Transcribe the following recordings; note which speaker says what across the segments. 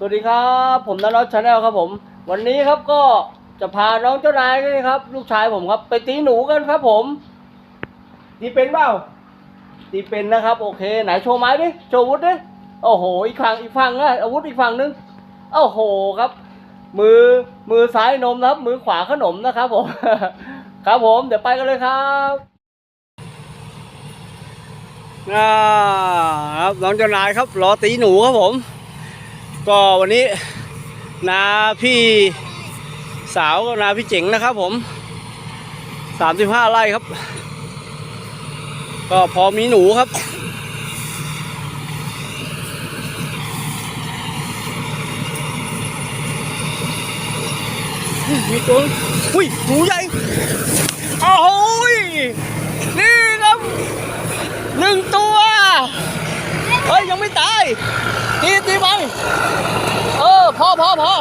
Speaker 1: สวัสดีครับ ผมนันทชาแนลครับผม วันนี้ครับก็จะพาน้องเจ้านายนี่ครับ ลูกชายผมครับ ไปตีหนูกันครับผม ตีเป็นเปล่าตีเป็นนะครับ โอเค ไหนโชว์ไม้ดิโชว์อาวุธดิโอ้โหอีกฝั่งอีกฝั่งนะอาวุธอีกฝั่งนึงโอ้โหครับ มือมือซ้ายนมนะครับ มือขวาขนมนะครับผม ครับผมเดี๋ยวไปกันเลยครับอ่าครับน้องเจ้านายครับรอตีหนูครับผม ก็วันนี้นาพี่สาวกับนาพี่เจ๋งนะครับผมสามสิบห้าไร่ครับ ก็พอมีหนูครับ มีตัวอุ้ยหนูใหญ่โอ้โหยนี่ครับหนึ่งตัว เฮ้ย ยังไม่ตาย ตีตีไป เออพอพอพอ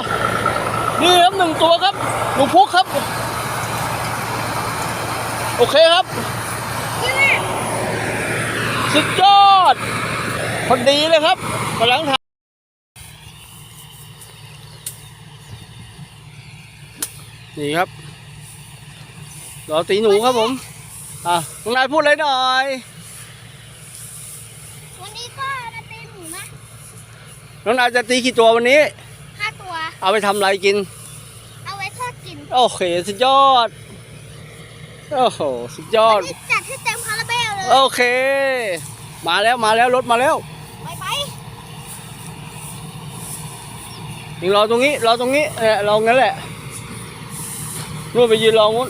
Speaker 1: นี่ครับหนึ่งตัวครับ หนูพุกครับ โอเคครับ สุดยอดพอดีเลยครับกำลังทำนี่ครับรอตีหนูครับผม อะน้องนายพูดเลยหน่อย
Speaker 2: วันนี้ก็จะตีหนูนะ
Speaker 1: น้องนายจะตีกี่ตัววันนี้
Speaker 2: ห้าตัว
Speaker 1: เอาไปทำอะไรกิน
Speaker 2: เอาไว้ทอดกิน
Speaker 1: โอเคสุดยอด โอ้โหสุดยอ
Speaker 2: วั
Speaker 1: ด
Speaker 2: นนี้จัดให้เต็มคาราเบลเลย
Speaker 1: โอเค มาแล้วมาแล้วรถมาแล้ว
Speaker 2: ไปไป
Speaker 1: ยิงรอตรงนี้รอตรงนี้เออรองั้นแหละนู่นไปยืนรองู้น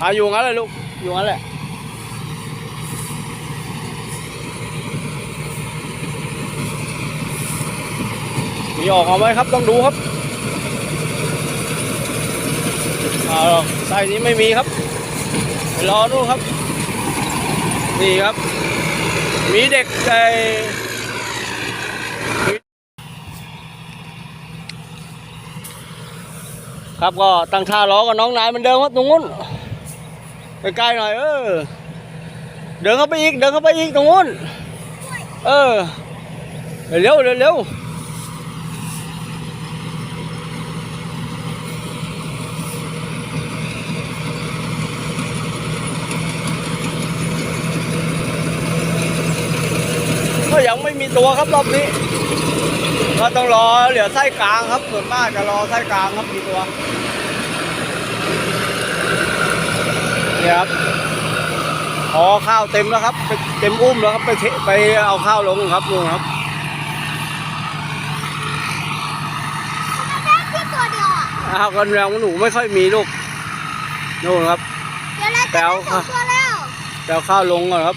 Speaker 1: อาอยู่งั้นเลยลูกอยู่งั้นแหละ มีออกมาไหมครับต้องดูครับเอาหรอกไส้นี้ไม่มีครับรอดูครับ นี่ครับ มีเด็กไอครับก็ตั้งท่ารอกับน้องนายเหมันเดิมครับตรงนู้นใกล้ๆหน่อยเออเดินเข้าไปอีกเดินเข้าไปอีกตรงนู้นเออเร็วเร็วเร็ว ก็ยังไม่มีตัวครับรอบนี้ ก็ต้องรอเหลือไส้กลางครับ ส่วนมากจะรอไส้กลางครับมีตัวเนี่ยครับพอข้าวเต็มแล้วครับไปเต็มอุ้มแล้วครับไปเทไปเอาข้าวลงครับลุงครับ
Speaker 2: ได้ที่ตัวเดียวอะ
Speaker 1: อ้าวกันแรงหนูไม่ค่อยมีลูกนู่นครับ
Speaker 2: เดี๋ยวเราจะ
Speaker 1: แป๋
Speaker 2: ได้
Speaker 1: ว
Speaker 2: สองตัวแล้ว
Speaker 1: ไปเอาข้าวลงก่อนครับ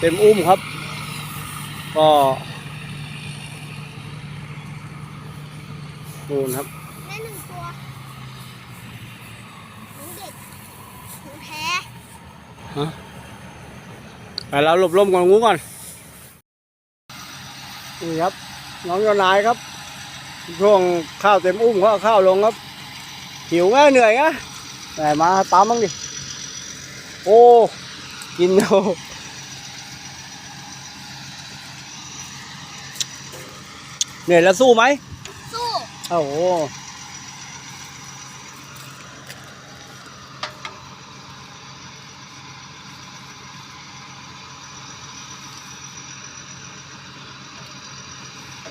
Speaker 1: เต็มอุ้มครับ ก็นู่นครับ
Speaker 2: ได้หนึ่งตัวหนูเด็กหนูแพ้
Speaker 1: ไปเราหลบลมก่อนงูก่อน นี่ครับ น้องเจ้านายครับ ช่วงข้าวเต็มอุ้มเขาเอาข้าวลงครับ หิวไงเหนื่อยไงไหนมาตามมั้งดิ โอ้ กินโอ้ เหนื่อยแล้วสู้ไหม
Speaker 2: สู้
Speaker 1: โอ้โห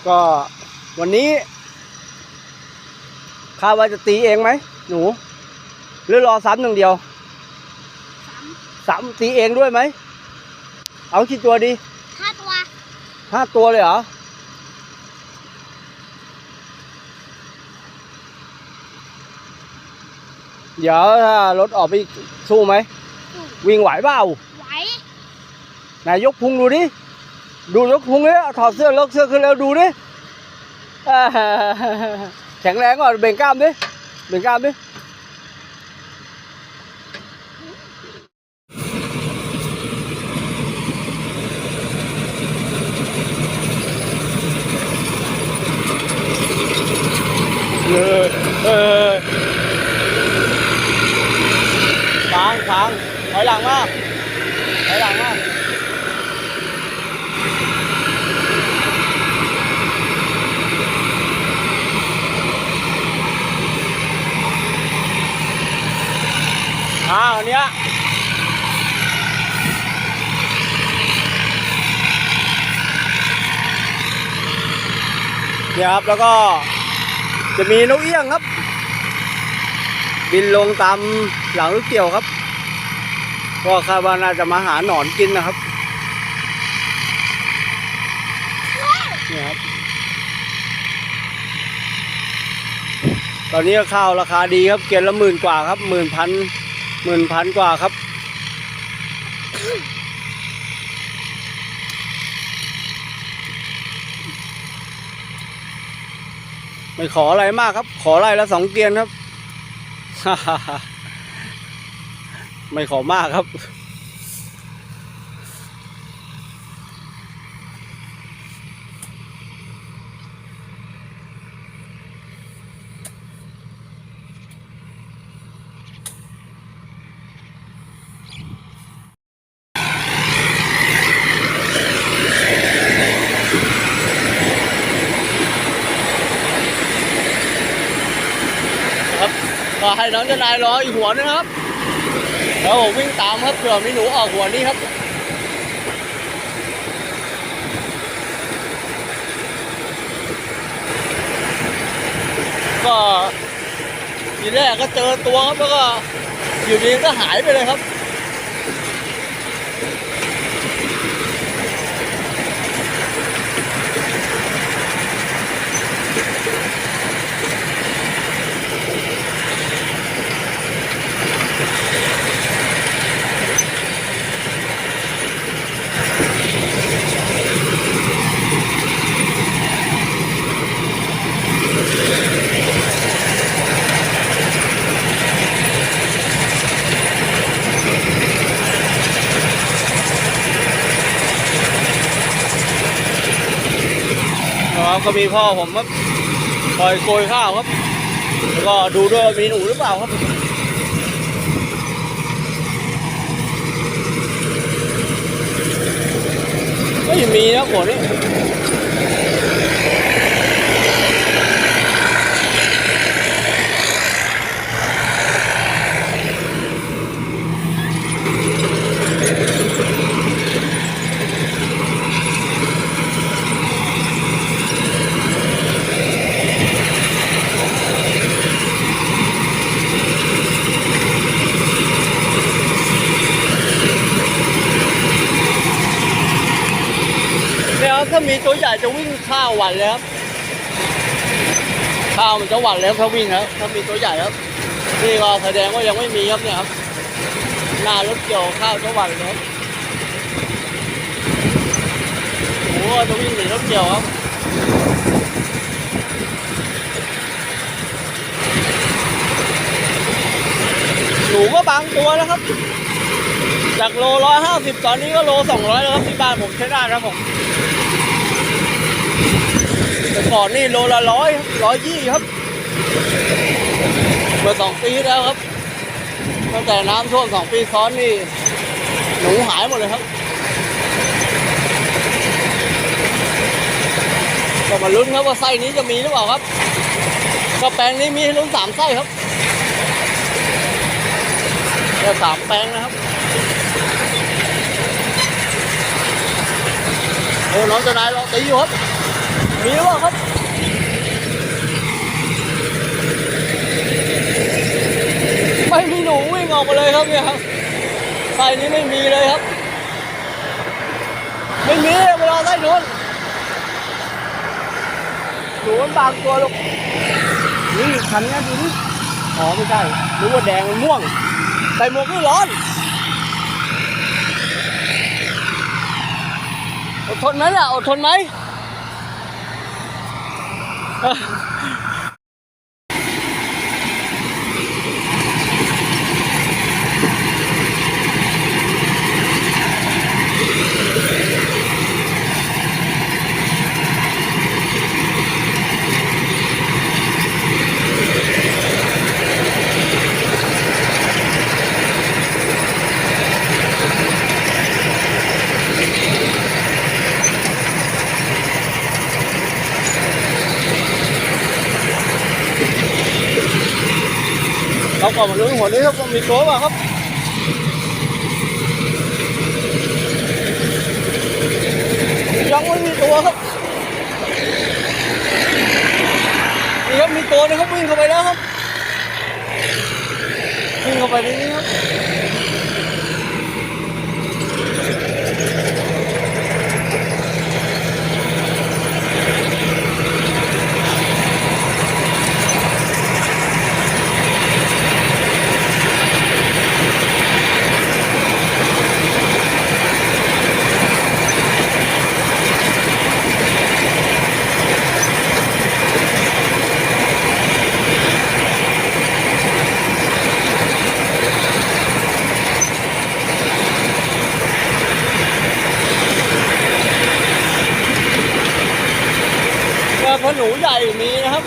Speaker 1: ก็วันนี้คาดว่าจะตีเองไหมหนู หรือรอซ้ำหนึ่างเดียว
Speaker 2: สาม
Speaker 1: ซ้ำตีเองด้วยไหม เอากี่ตัวดี
Speaker 2: ห้าตัว
Speaker 1: ห้าตัวเลยเหรอ เดี๋ยวถ้ารถออกไปสู้ไหม วิ่งไหวเปล่า
Speaker 2: ไหว
Speaker 1: ไหนายยกพุงดูดิ ดูยกพุงเลยถอดเสื้อลกเสื้อขึ้นแล้วดูดิ แข็งแรงก่อนเบ่งกล้ามดิ เบ่งกล้ามดิ อ้าวเนี้ยเนี่ยครับแล้วก็จะมีนกเอี้ยงครับ บินลงตามหลังลูกเกี่ยวครับก็คาดว่าน่าจะมาหาหนอนกินนะครับเนี่ยครับ ตอนนี้ข้าวราคาดีครับเกณฑ์ละหมื่นกว่าครับหมื่นพัน หมื่นพันกว่าครับ ไม่ขออะไรมากครับ ขอไรละสองเกียนครับ ไม่ขอมากครับ น้องเจ้านายรออีกหัวนึงครับแล้วผมวิ่งตามครับเผื่อมีหนูออกหัวนี้ครับก็ทีแรกก็เจอตัวครับแล้วก็อยู่ดีก็หายไปเลยครับ ครับก็มีพ่อผมครับคอยโกยข้าวครับ แล้วก็ดูด้วยมีหนูหรือเปล่าครับไม่มีนะหัวนี้เนี่ยครับถ้ามีตัวใหญ่จะ วิ่งข้าวหวันเลยครับข้าวมันจะหวันแล้วถ้าวิ่งครับถ้ามีตัวใหญ่ครับนี่ก็แสดงว่ายังไม่มีครับเนี่ยครับหน้ารถเกี่ยวข้าวจะหวันเลยครับโอ้โหจะวิ่งหนีรถเกี่ยวครับหนูก็บางตัวนะครับ จากโลร้อยห้าสิบตอนนี้ก็โลสองร้อยแล้วครับที่บ้านผมใช้ได้ครับผม แต่ก่อนนี่โลละร้อยร้อยยี่ครับเมื่อสองปีแล้วครับตั้งแต่น้ำท่วมสองปีซ้อนนี่หนูหายหมดเลยครับก็มาลุ้นครับว่าไส้นี้จะมีหรือเปล่าครับก็แปลงนี้มีให้ลุ้นสามไส้ครับแค่สามแปลงนะครับ อ้น้องจ้านายรอตีอยู่ครับมีหรือเปล่าครับไม่มีหนูวิ่งออกมาเลยครับเนี่ยครับไส้นี้ไม่มีเลยครับ ไม่มีเวลาไส้นู้นหนูมันบางตัวลูกนี่ขันนะดูนี่อ๋อไม่ใช่นึกว่าแดงมันม่วงใส่หมวกนี่ร้อน ดทนไหมล่ะอดทนไหม นนี้ครับมีตัวเปล่าครับยังไม่มีตัวครับนี่ครับมีตัวนะครับวิ่งเข้าไปแล้วครับวิ่งเข้าไปในนี้ครับ นูใหญ่มีนะครับ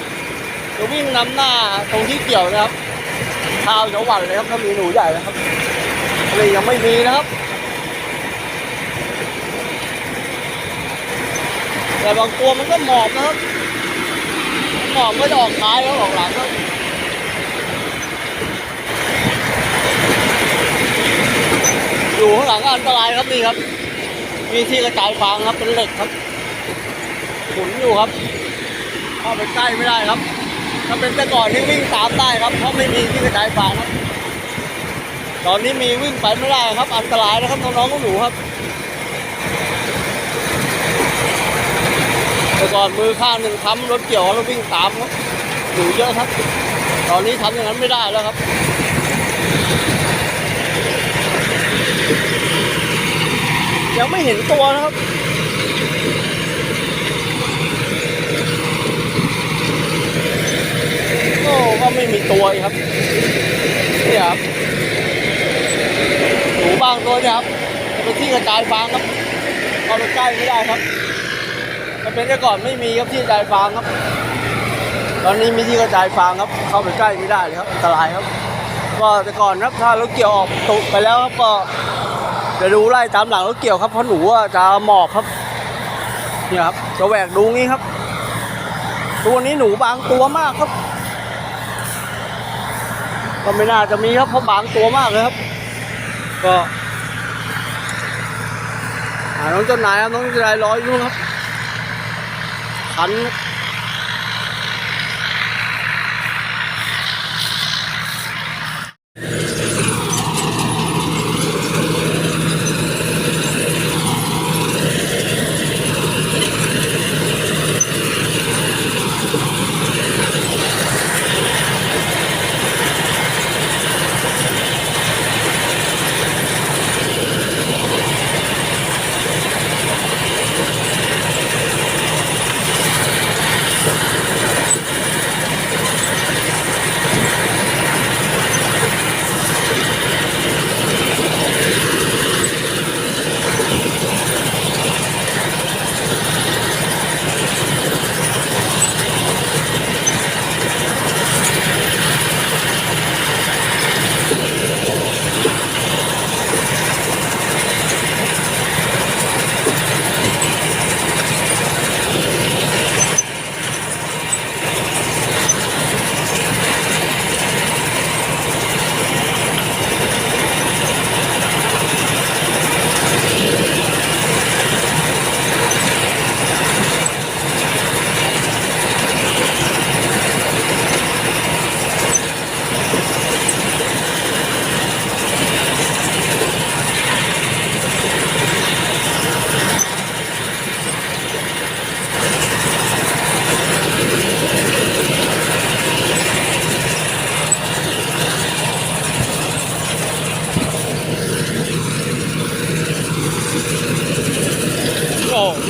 Speaker 1: จะวิ่งนำหน้าตรงที่เกี่ยวนะครับข้าวจะหวันเลยครับถ้ามีหนูใหญ่นะครับเลยยังไม่มีนะครับแต่บางตัวมันก็หมอบนะครับหมอบก็จะออกท้ายแล้วออกหลังครับอยู่ข้างหลังก็อันตรายครับนี่ครับ มีที่กระจายฟางครับเป็นเหล็กครับหมุนอยู่ครับาไปใกล้ไม่ได้ครับถ้าเป็นแต่ก่อนที่วิ่งตามได้ครับ เพราะไม่มีที่กระจายฟางครับ ตอนนี้มีวิ่งไปไม่ได้ครับ อันตรายนะครับน้องๆก็หนูครับแต่ก่อนมือข้างหนึ่งค้ำรถเกี่ยวแล้ววิ่งตามครับหนูเยอะครับ ตอนนี้ทำอย่างนั้นไม่ได้แล้วครับยังไม่เห็นตัวนะครับ โอ้ก็ไม่มีตัวครับเนี่ยครับหนูบางตัวเนี่ยครับเป็นที่กระจายฟางครับเข้าไปใกล้ไม่ได้ครับถ้าเป็นแต่ก่อนไม่มีครับที่กระจายฟางครับ ตอนนี้มีที่กระจายฟางครับ เข้าไปใกล้ไม่ได้เลยครับอันตรายครับ ก็แต่ก่อนครับถ้ารถเกี่ยวออกตุไปแล้วครับก็จะดูไล่ตามหลังรถเกี่ยวครับเพราะหนูจะหมอบครับเนี่ยครับจะแหวกดูงี้ครับ ตัวนี้หนูบางตัวมากครับ ก็ไม่น่าจะมีครับเพราะบางตัวมากเลยครับ ก็น้องเจ้านายครับน้องเจ้านายรออยู่ครับขันครับ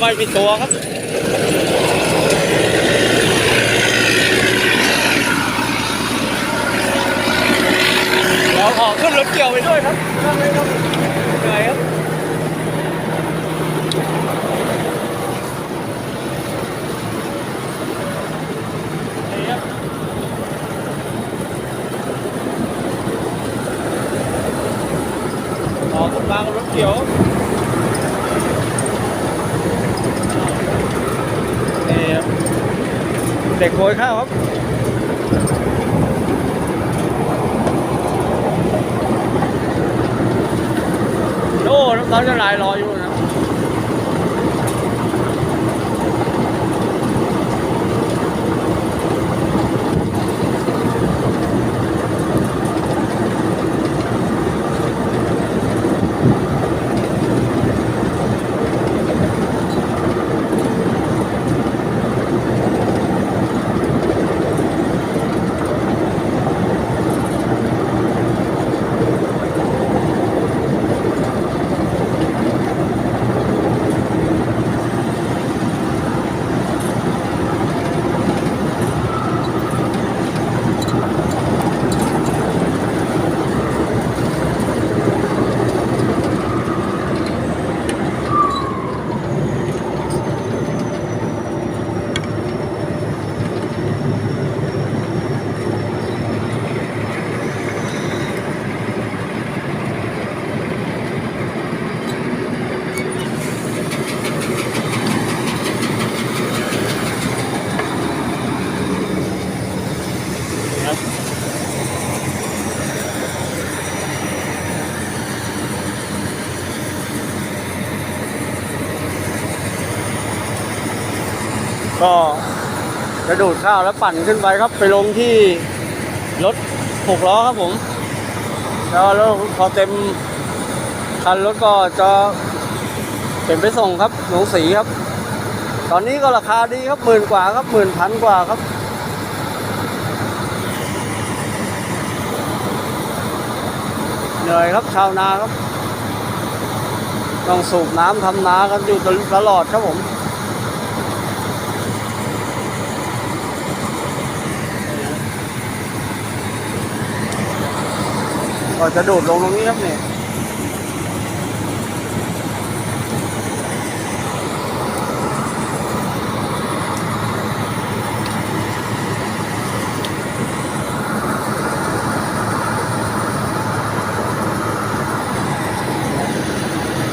Speaker 1: โอ้ไม่มีตัวครับเราขอขึ้นรถเกี่ยวไปด้วยครับนั่งเลยครับเหนื่อยครับนี่ครับขอขึ้นมากับรถเกี่ยวนี่ครับ เด็กโกยข้าวครับ จะดูดข้าวแล้วปั่นขึ้นไปครับ ไปลงที่รถหกล้อครับผม แล้วรถพอเต็มคันรถก็จะเป็นไปส่งครับหลงสีครับ ตอนนี้ก็ราคาดีครับหมื่นกว่าครับหมื่นพันกว่าครับเหนื่อยครับชาวนาครับ ต้องสูบน้ำทำนากันอยู่ตลอดครับผม ก็จะโดดลงตรงนี้ครับเนี่ย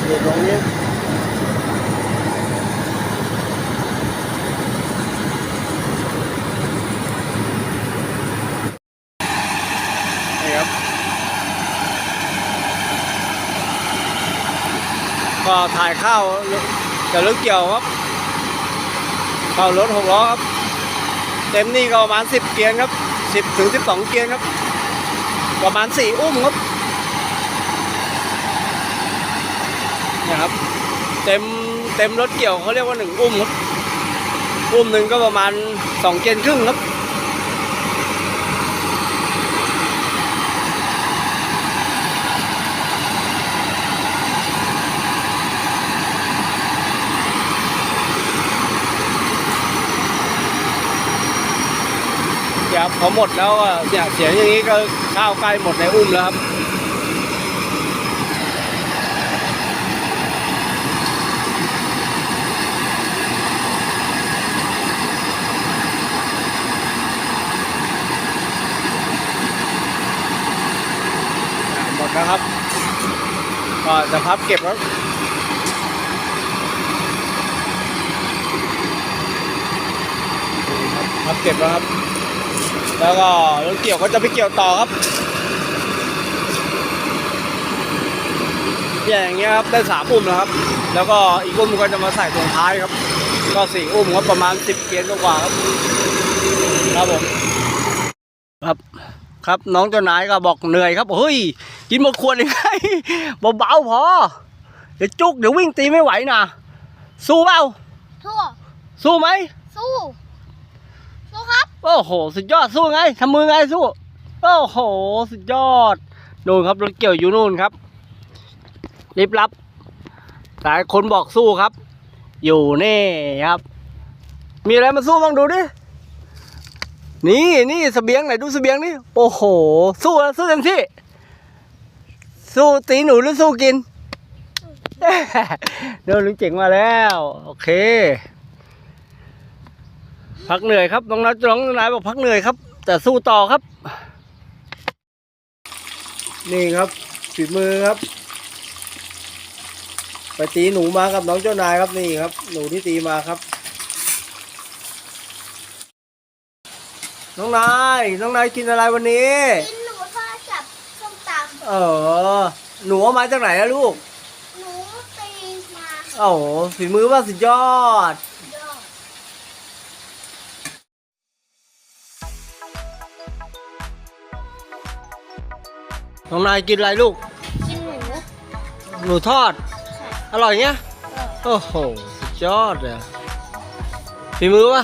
Speaker 1: โดดลงนี้นี่ครับ ก็ ถ่ายข้าวกับรถเกี่ยวครับเข้ารถหกล้อครับ เต็มนี่ก็ประมาณสิบเกียร์ครับสิบถึงสิบสองเกียร์ครับ ประมาณสี่อุ้มครับนี่ยครับ เต็มเต็มรถเกี่ยวเขาเรียกว่าหนึ่งอุ้มครับอุ้มหนึ่งก็ประมาณสองเกียร์ครึ่งครับ พอหมดแล้วอะเนี่ยเสียงอย่างนี้ก็ข้าวใกล้หมดในอุ้มแล้วครับหมดแล้วครับ ก็จะพับเก็บแล้วพับเก็บแล้วครับ แล้วก็รถเกี่ยวก็จะไปเกี่ยวต่อครับเนี่ยอย่างเงี้ยครับได้สามอุ้มแล้วครับ แล้วก็อีกอุ้มก็จะมาใส่ตรงท้ายครับ ก็สี่อุ้มครับประมาณสิบเกียร์กว่าๆครับครับผมครับครับน้องเจ้านายก็บอกเหนื่อยครับเฮ้ยกินหมดขวดเลยไงเบาๆพอเดี๋ยวจุกเดี๋ยววิ่งตีไม่ไหวนะสู้เปล่า
Speaker 2: ทั่ว
Speaker 1: สู้ไหม
Speaker 2: สู้สู้ครับ
Speaker 1: โอ้โห สุดยอดสู้ไงทำมือไงสู้ โอ้โห สุดยอด นู่นครับรถเกี่ยวอยู่นู่นครับรีบรับแต่คนบอกสู้ครับ อยู่นี่ครับ มีอะไรมาสู้บ้างดูดิ นี่นี่สเสบียงไหนดูสเสบียงนี่ โอ้โห สู้แล้วสู้เต็มที่ สู้ตีหนูหรือสู้กินเดี๋ยวลุงเจ๋งมาแล้ว โอเค พักเหนื่อยครับน้องนัทน้องนายบอกพักเหนื่อยครับ แต่สู้ต่อครับ นี่ครับฝีมือครับ ไปตีหนูมากับน้องเจ้านายครับนี่ครับ หนูที่ตีมาครับ น้องนายน้องนายกินอะไรวันนี้
Speaker 2: กินหนูทอดกับส้มตำ
Speaker 1: เออหนูเอามาจากไหนอะลูก
Speaker 2: หนูตีมา
Speaker 1: โอ้โหฝีมือว่าสุดยอด น้องนายกินอะไรลูก
Speaker 2: กินหนู
Speaker 1: หนูทอด อร่อยเงี้ยโอ้โหสุดยอดเลยฝีมือวะ